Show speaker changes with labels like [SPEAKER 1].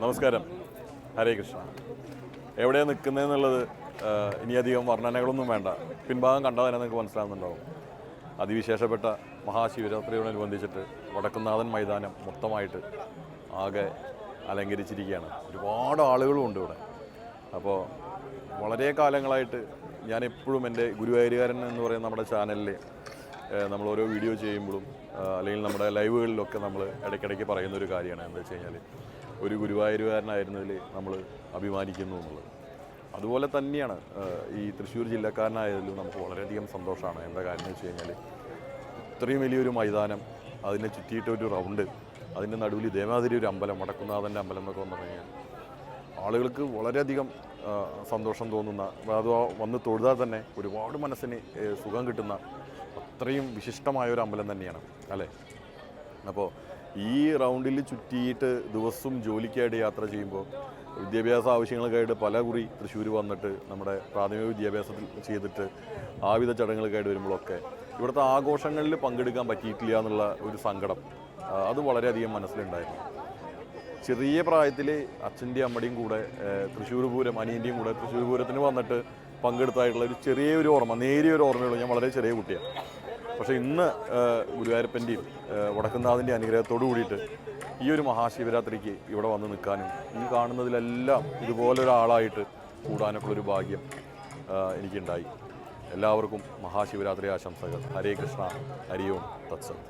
[SPEAKER 1] നമസ്കാരം. ഹരേ കൃഷ്ണ. എവിടെയാണ് നിൽക്കുന്നതെന്നുള്ളത് ഇനിയധികം വർണനകളൊന്നും വേണ്ട. പിൻഭാഗം കണ്ടാൽ തന്നെ നിങ്ങൾക്ക് മനസ്സിലാകുന്നുണ്ടാവും അതിവിശേഷപ്പെട്ട മഹാശിവരാത്രിയോടനുബന്ധിച്ചിട്ട് വടക്കുന്നാഥൻ മൈതാനം മൊത്തമായിട്ട് ആകെ അലങ്കരിച്ചിരിക്കുകയാണ്. ഒരുപാട് ആളുകളും ഉണ്ട് ഇവിടെ. അപ്പോൾ വളരെ കാലങ്ങളായിട്ട് ഞാൻ എപ്പോഴും എന്റെ ഗുരുവായൂരുകാരൻ എന്ന് പറയുന്ന നമ്മുടെ ചാനലിൽ നമ്മൾ ഓരോ വീഡിയോ ചെയ്യുമ്പോഴും അല്ലെങ്കിൽ നമ്മുടെ ലൈവുകളിലൊക്കെ നമ്മൾ ഇടയ്ക്കിടയ്ക്ക് പറയുന്ന ഒരു കാര്യമാണ് എന്താ വെച്ച് കഴിഞ്ഞാൽ ഒരു ഗുരുവായൂരുകാരനായിരുന്നതിൽ നമ്മൾ അഭിമാനിക്കുന്നു എന്നുള്ളത്. അതുപോലെ തന്നെയാണ് ഈ തൃശ്ശൂർ ജില്ലക്കാരനായതിലും നമുക്ക് വളരെയധികം സന്തോഷമാണ്. എന്താ കാര്യം എന്ന് വെച്ച് കഴിഞ്ഞാൽ ഇത്രയും വലിയൊരു മൈതാനം അതിനെ ചുറ്റിയിട്ട് ഒരു റൗണ്ട് അതിന്റെ നടുവിൽ ഇതേമാതിരി ഒരു അമ്പലം വടക്കുന്നാഥന്റെ അമ്പലം എന്നൊക്കെ പറഞ്ഞു കഴിഞ്ഞാൽ ആളുകൾക്ക് വളരെയധികം സന്തോഷം തോന്നുന്ന അത് വന്ന് തൊഴുതാൽ തന്നെ ഒരുപാട് മനസ്സിന് സുഖം കിട്ടുന്ന അത്രയും വിശിഷ്ടമായ ഒരു അമ്പലം തന്നെയാണ്. അല്ലേ? അപ്പോൾ ഈ റൗണ്ടിൽ ചുറ്റിയിട്ട് ദിവസവും ജോലിക്കായിട്ട് യാത്ര ചെയ്യുമ്പോൾ വിദ്യാഭ്യാസ ആവശ്യങ്ങൾക്കായിട്ട് പല കുറി തൃശ്ശൂർ വന്നിട്ട് നമ്മുടെ പ്രാഥമിക വിദ്യാഭ്യാസത്തിൽ ചെയ്തിട്ട് ആവിധ ചടങ്ങുകൾക്കായിട്ട് വരുമ്പോഴൊക്കെ ഇവിടുത്തെ ആഘോഷങ്ങളിൽ പങ്കെടുക്കാൻ പറ്റിയിട്ടില്ല എന്നുള്ള ഒരു സങ്കടം അത് വളരെയധികം മനസ്സിലുണ്ടായിരുന്നു. ചെറിയ പ്രായത്തിൽ അച്ഛന്റെയും അമ്മയുടെയും കൂടെ തൃശ്ശൂർ പൂരം അനിയന്റെയും കൂടെ തൃശ്ശൂർ പൂരത്തിന് വന്നിട്ട് പങ്കെടുത്തായിട്ടുള്ള ഒരു ചെറിയൊരു ഓർമ്മ നേരിയൊരു ഓർമ്മയുള്ളൂ. ഞാൻ വളരെ ചെറിയ കുട്ടിയാണ്. പക്ഷേ ഇന്ന് ഗുരുവായൂരപ്പന്റെയും വടക്കുന്നാഥന്റെ അനുഗ്രഹത്തോടു കൂടിയിട്ട് ഈ ഒരു മഹാശിവരാത്രിക്ക് ഇവിടെ വന്ന് നിൽക്കാനും ഈ കാണുന്നതിലെല്ലാം ഇതുപോലൊരാളായിട്ട് കൂടാനൊക്കെ ഒരു ഭാഗ്യം എനിക്കുണ്ടായി. എല്ലാവർക്കും മഹാശിവരാത്രി ആശംസകൾ. ഹരേ കൃഷ്ണ ഹരി ഓം തത്സത്.